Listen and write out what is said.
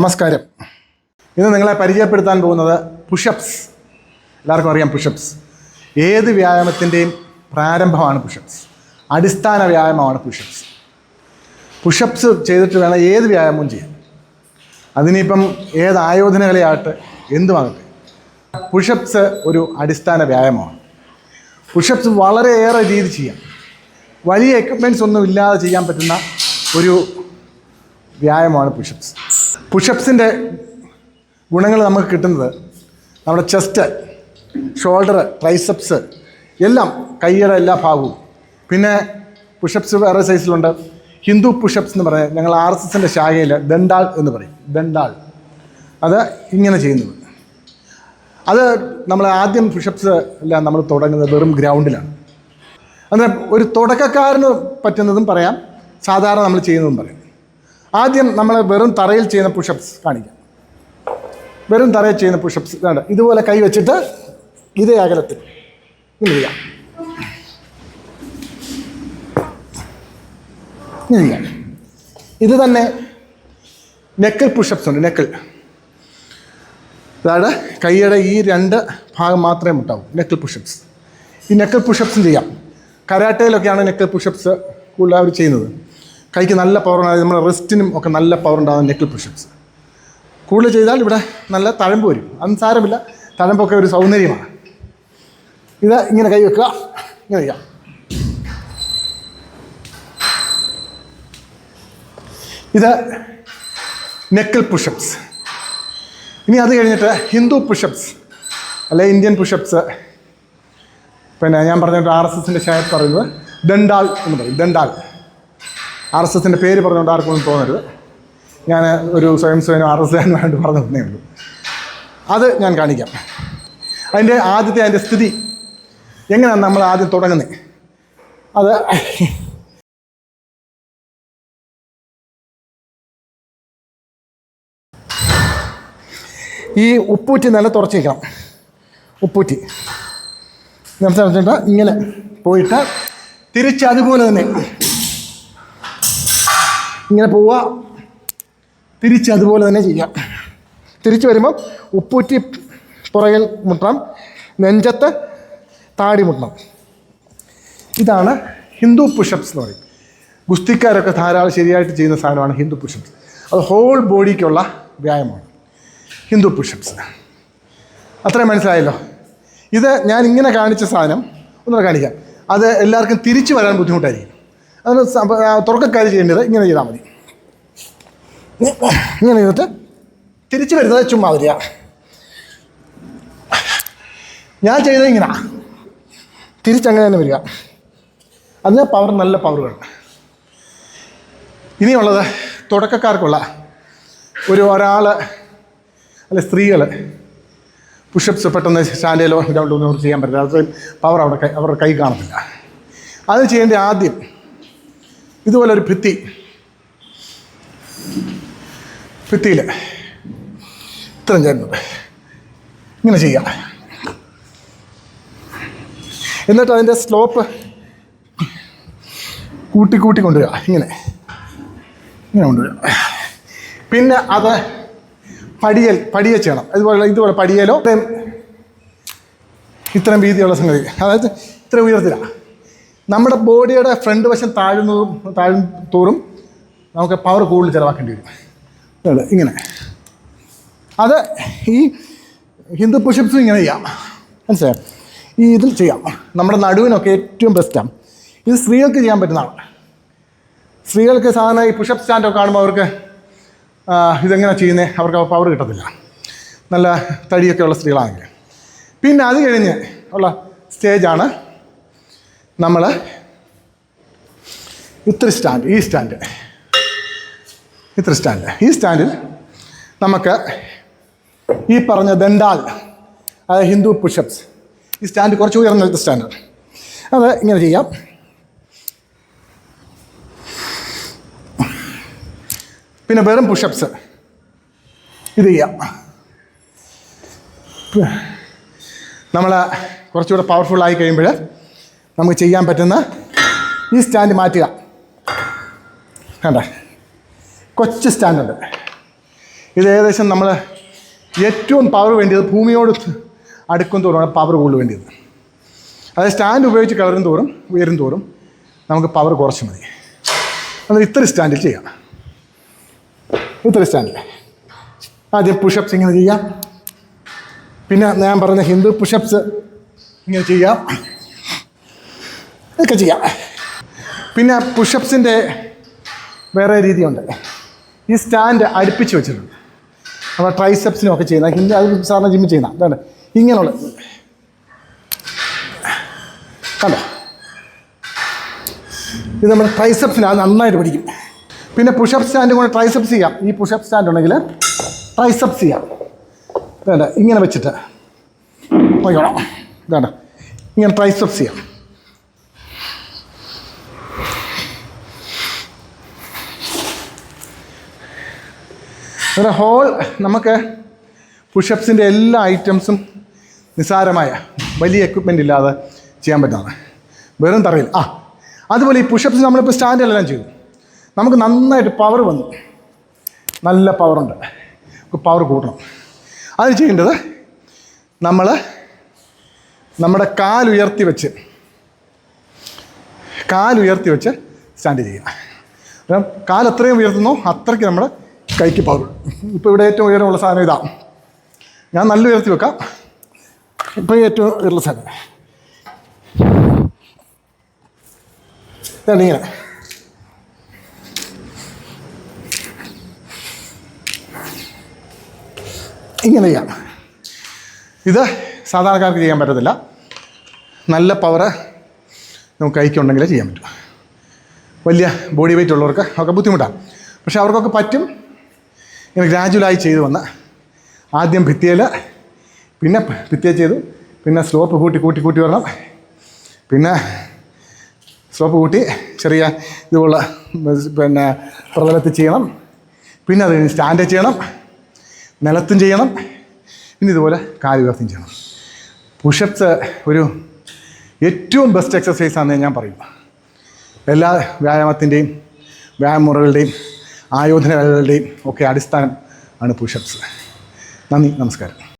നമസ്കാരം. ഇന്ന് നിങ്ങളെ പരിചയപ്പെടുത്താൻ പോകുന്നത് പുഷപ്സ് എല്ലാവർക്കും അറിയാം പുഷപ്സ് ഏത് വ്യായാമത്തിന്റെയും പ്രാരംഭമാണ് പുഷപ്സ് അടിസ്ഥാന വ്യായാമമാണ് പുഷപ്സ് പുഷപ്സ് ചെയ്തിട്ട് വേണം ഏത് വ്യായാമവും ചെയ്യാൻ. അതിനിപ്പം ഏത് ആയോധന കലയാകട്ടെ എന്തുമാകട്ടെ. പുഷപ്സ് ഒരു അടിസ്ഥാന വ്യായാമമാണ്. പുഷപ്സ് വളരെയേറെ രീതി ചെയ്യാം. വലിയ എക്യുപ്മെന്റ്സ് ഒന്നും ഇല്ലാതെ ചെയ്യാൻ പറ്റുന്ന ഒരു വ്യായാമമാണ് പുഷപ്സ് പുഷപ്സിന്റെ ഗുണങ്ങൾ നമുക്ക് കിട്ടുന്നത് നമ്മുടെ ചെസ്റ്റ് ഷോൾഡർ ട്രൈസെപ്സ് എല്ലാം കൈയുടെ എല്ലാ ഭാഗവും. പിന്നെ പുഷപ്സ് വേറെ സൈസിലുണ്ട് ഹിന്ദു പുഷപ്സ് എന്ന് പറയാം. ഞങ്ങൾ ആർ എസ് എസിന്റെ ശാഖയിൽ ദണ്ടാൾ എന്ന് പറയും. ദണ്ടാൾ അത് ഇങ്ങനെ ചെയ്യുന്നത്. അത് നമ്മൾ ആദ്യം പുഷപ്സ് എല്ലാം നമ്മൾ തുടങ്ങുന്നത് വെറും ഗ്രൗണ്ടിലാണ്. അന്നേരം ഒരു തുടക്കക്കാരന് പറ്റുന്നതും പറയാം. സാധാരണ നമ്മൾ ചെയ്യുന്നതും പറയാം. ആദ്യം നമ്മൾ വെറും തറയിൽ ചെയ്യുന്ന പുഷപ്സ് കാണിക്കാം. വെറും തറയിൽ ചെയ്യുന്ന പുഷപ്സ് വേണ്ട ഇതുപോലെ കൈ വെച്ചിട്ട് ഇതേ അകലത്തിൽ ഇങ്ങനെ ചെയ്യാം. ചെയ്യാം. ഇത് തന്നെ നെക്കൽ പുഷപ്സ് ഉണ്ട്. നെക്കിൾ അതായത് കൈയുടെ ഈ രണ്ട് ഭാഗം മാത്രമേ മുട്ടാവൂ. നെക്കൽ പുഷപ്സ് ഈ നെക്കൽ പുഷപ്സും ചെയ്യാം? കരാട്ടയിലൊക്കെയാണ് നെക്കിൾ പുഷപ്സ് കൂടുതൽ അവർ ചെയ്യുന്നത്. കൈക്ക് നല്ല പവർ ഉണ്ടാകും. നമ്മുടെ റിസ്റ്റിനും ഒക്കെ നല്ല പവർ ഉണ്ടാകുന്ന നെക്കിൾ പുഷപ്സ് കൂടുതൽ ചെയ്താൽ ഇവിടെ നല്ല തഴമ്പ് വരും. അതും സാരമില്ല. തഴമ്പൊക്കെ ഒരു സൗന്ദര്യമാണ്. ഇത് ഇങ്ങനെ കൈ വെക്കുക. ഇങ്ങനെ ചെയ്യാം. ഇത് നെക്കിൾ പുഷപ്സ് ഇനി അത് കഴിഞ്ഞിട്ട് ഹിന്ദു പുഷപ്സ് അല്ലെ ഇന്ത്യൻ പുഷപ്സ് പിന്നെ ഞാൻ പറഞ്ഞിട്ട് ആർ എസ് എസിന്റെ ശാഖ പറയുന്നത് ദണ്ടാൾ എന്ന് പറയും. ദണ്ടാൾ ആർ എസ് എസിന്റെ പേര് പറഞ്ഞുകൊണ്ട് ആർക്കൊന്നും തോന്നരുത്. ഞാൻ ഒരു സ്വയം സ്വയം ആർ എസ് എന്ന് വേണ്ടി പറഞ്ഞു തന്നേ ഉള്ളൂ. അത് ഞാൻ കാണിക്കാം. അതിന്റെ ആദ്യത്തെ അതിന്റെ സ്ഥിതി. എങ്ങനെയാണ് നമ്മൾ ആദ്യം തുടങ്ങുന്നത് അത് ഈ ഉപ്പൂറ്റി നല്ല തുറച്ച് വയ്ക്കണം ഉപ്പൂറ്റി. നേരത്തെ വെച്ചിട്ട് ഇങ്ങനെ പോയിട്ട് തിരിച്ച് അതുപോലെ തന്നെ ഇങ്ങനെ പോവുക. തിരിച്ച് അതുപോലെ തന്നെ ചെയ്യാം. തിരിച്ച് വരുമ്പോൾ ഉപ്പൂറ്റി പുറകിൽ മുട്ടണം. നെഞ്ചത്ത് താടി മുട്ടണം. ഇതാണ് ഹിന്ദു പുഷപ്സ് എന്ന് പറയും. ഗുസ്തിക്കാരൊക്കെ ധാരാളം ശരിയായിട്ട് ചെയ്യുന്ന സാധനമാണ് ഹിന്ദു പുഷപ്സ് അത് ഹോൾ ബോഡിക്കുള്ള വ്യായാമമാണ്. ഹിന്ദു പുഷപ്സ് അത്രയും മനസ്സിലായല്ലോ? ഇത് ഞാൻ ഇങ്ങനെ കാണിച്ച സാധനം ഒന്നുകൂടെ കാണിക്കാം. അത് എല്ലാവർക്കും തിരിച്ചു വരാൻ ബുദ്ധിമുട്ടായിരിക്കും. അതിന് തുടക്കക്കാർ ചെയ്യേണ്ടത് ഇങ്ങനെ ചെയ്താൽ മതി. ഇങ്ങനെ ചെയ്തിട്ട് തിരിച്ചു വരുന്നത് ചുമ്മാ ഞാൻ ചെയ്തത് ഇങ്ങനെ. തിരിച്ചങ്ങനെ തന്നെ വരിക. അതിന് പവർ നല്ല പവറുകൾ ഇനിയുള്ളത് തുടക്കക്കാർക്കുള്ള ഒരു ഒരാൾ അല്ലെ സ്ത്രീകൾ പുഷപ്സ് പെട്ടെന്ന് സ്റ്റാൻഡിലോ ഗ്രൗണ്ടിലോ ഒന്നും ചെയ്യാൻ പറ്റില്ല. അത്രയും പവർ അവിടെ അവരുടെ കൈ കാണത്തില്ല. അത് ചെയ്യേണ്ട ആദ്യം ഇതുപോലെ ഒരു ഭിത്തി. ഭിത്തിയിൽ ഇത്രയും ചേരുന്നത് ഇങ്ങനെ ചെയ്യാം. എന്നിട്ട് അതിന്റെ സ്ലോപ്പ് കൂട്ടി കൂട്ടി കൊണ്ടുവരിക ഇങ്ങനെ. ഇങ്ങനെ കൊണ്ടുവരിക പിന്നെ അത് പടിയൽ പടിയ ചെയ്യണം. അതുപോലെ ഇതുപോലെ പടിയലോ ഇത്രയും വീതിയുള്ള സംഗതി. അതായത് ഇത്ര ഉയരത്തിലാണ് നമ്മുടെ ബോഡിയുടെ ഫ്രണ്ട് വശം താഴുന്നതും താഴും തോറും നമുക്ക് പവർ കൂടുതൽ ചിലവാക്കേണ്ടി വരും. ഇങ്ങനെ. അത് ഈ ഹിന്ദു പുഷപ്സും ഇങ്ങനെ ചെയ്യാം. മനസ്സിലായോ? ഈ ഇതിൽ ചെയ്യാം. നമ്മുടെ നടുവിനൊക്കെ ഏറ്റവും ബെസ്റ്റാണ് ഇത് സ്ത്രീകൾക്ക് ചെയ്യാൻ പറ്റുന്നതാണ് സ്ത്രീകൾക്ക് സാധാരണ ഈ പുഷപ്പ് സ്റ്റാൻഡൊക്കെ കാണുമ്പോൾ അവർക്ക് ഇതെങ്ങനെ ചെയ്യുന്നത് അവർക്ക് പവർ കിട്ടത്തില്ല. നല്ല തടിയൊക്കെ ഉള്ള സ്ത്രീകളാണെങ്കിൽ. പിന്നെ അത് കഴിഞ്ഞ് ഉള്ള സ്റ്റേജാണ് നമ്മൾ ഇത്ര സ്റ്റാൻഡ് ഈ സ്റ്റാൻഡ്. ഇത്ര സ്റ്റാൻഡ്. ഈ സ്റ്റാൻഡിൽ നമുക്ക് ഈ പറഞ്ഞ ദണ്ടാൽ അതായത് ഹിന്ദു പുഷപ്സ് ഈ സ്റ്റാൻഡ് കുറച്ച് ഉയർന്ന സ്റ്റാൻഡാണ് അത് ഇങ്ങനെ ചെയ്യാം. പിന്നെ വെറും പുഷപ്സ് ഇത് ചെയ്യാം. നമ്മൾ കുറച്ചുകൂടെ പവർഫുൾ ആയി കഴിയുമ്പോൾ നമുക്ക് ചെയ്യാൻ പറ്റുന്ന ഈ സ്റ്റാൻഡ് മാറ്റുക. കണ്ടേ? കൊച്ചു സ്റ്റാൻഡുണ്ട്. ഇത് ഏകദേശം നമ്മൾ ഏറ്റവും പവർ വേണ്ടിയത് ഭൂമിയോട് അടുക്കും തോറും പവർ കൂടുതൽ വേണ്ടിയത്. അതായത് സ്റ്റാൻഡ് ഉപയോഗിച്ച് കളറും തോറും ഉയരും തോറും നമുക്ക് പവർ കുറച്ച് മതി. അത് ഇത്ര സ്റ്റാൻഡിൽ ചെയ്യാം. ഇത്ര സ്റ്റാൻഡിൽ. ആദ്യം പുഷപ്സ് ഇങ്ങനെ ചെയ്യാം. പിന്നെ ഞാൻ പറഞ്ഞ ഹിന്ദു പുഷപ്സ് ഇങ്ങനെ ചെയ്യാം. ഇതൊക്കെ ചെയ്യാം. പിന്നെ പുഷപ്സിന്റെ വേറെ രീതിയുണ്ട്. ഈ സ്റ്റാൻഡ് അടുപ്പിച്ച് വെച്ചിട്ടുണ്ട്. നമ്മൾ ട്രൈസെപ്സിനും ഒക്കെ ചെയ്യുന്ന ഹിന്ദി അത് സാറിന് ജിമ്മിൽ ചെയ്യുന്ന അതാണ് ഇങ്ങനെയുള്ള കണ്ടോ? ഇത് നമ്മൾ ട്രൈസെപ്സിനാണ് നന്നായിട്ട് പഠിക്കും. പിന്നെ പുഷപ്പ് സ്റ്റാൻഡ് കൊണ്ട് ട്രൈസെപ്സ് ചെയ്യാം. ഈ പുഷപ്പ് സ്റ്റാൻഡ് ഉണ്ടെങ്കിൽ ട്രൈസെപ്സ് ചെയ്യാം. വേണ്ട ഇങ്ങനെ വെച്ചിട്ട്. നോക്കണം വേണ്ട ഇങ്ങനെ ട്രൈസെപ്സ് ചെയ്യാം. ഒരു ഹോൾ നമുക്ക് പുഷപ്സിന്റെ എല്ലാ ഐറ്റംസും നിസ്സാരമായ വലിയ എക്വിപ്മെന്റ് ഇല്ലാതെ ചെയ്യാൻ പറ്റുന്നതാണ്. വെറും തറയിൽ. ആ അതുപോലെ ഈ പുഷപ്സ് നമ്മളിപ്പോൾ സ്റ്റാൻഡിലെല്ലാം ചെയ്തു. നമുക്ക് നന്നായിട്ട് പവർ വന്നു. നല്ല പവറുണ്ട് പവർ കൂട്ടണം. അത് ചെയ്യേണ്ടത് നമ്മൾ നമ്മുടെ കാലുയർത്തി വെച്ച് കാലുയർത്തി വെച്ച് സ്റ്റാൻഡ് ചെയ്യുക. കാലെത്രയും ഉയർത്തുന്നോ അത്രയ്ക്ക് നമ്മുടെ കൈക്ക് പവർ ഇപ്പോൾ ഇവിടെ ഏറ്റവും ഉയരമുള്ള സാധനം ഇതാണ് ഞാൻ നല്ല ഉയർത്തി വെക്കാം. ഇപ്പോൾ ഏറ്റവും ഉയർന്ന സാധനം. ഇങ്ങനെ. ഇങ്ങനെ ചെയ്യാം. ഇത് സാധാരണക്കാർക്ക് ചെയ്യാൻ പറ്റത്തില്ല. നല്ല പവർ നമുക്ക് കൈക്കുണ്ടെങ്കിലേ ചെയ്യാൻ പറ്റും. വലിയ ബോഡി വെയിറ്റ് ഉള്ളവർക്ക് ഒക്കെ ബുദ്ധിമുട്ടാണ്. പക്ഷെ അവർക്കൊക്കെ പറ്റും. ഇങ്ങനെ ഗ്രാജുവലായി ചെയ്തു വന്ന ആദ്യം ഭിത്തിയിൽ പിന്നെ ഭിത്തിയെ ചെയ്തു പിന്നെ സ്ലോപ്പ് കൂട്ടി കൂട്ടി കൂട്ടി വരണം. പിന്നെ സ്ലോപ്പ് കൂട്ടി ചെറിയ ഇതുപോലെ പിന്നെ പ്രതലത്തിൽ ചെയ്യണം. പിന്നെ അത് സ്റ്റാൻഡേ ചെയ്യണം. നിലത്തും ചെയ്യണം. പിന്നെ ഇതുപോലെ കാലുയർത്തും ചെയ്യണം. പുഷപ്സ് ഒരു ഏറ്റവും ബെസ്റ്റ് എക്സസൈസ് ആണെന്ന് ഞാൻ പറയും. എല്ലാ വ്യായാമത്തിന്റെയും വ്യായാമമുറകളുടെയും ആയോധന കലകളുടെയും ഒക്കെ അടിസ്ഥാനം ആണ് പുഷപ്സ്. നന്ദി നമസ്കാരം.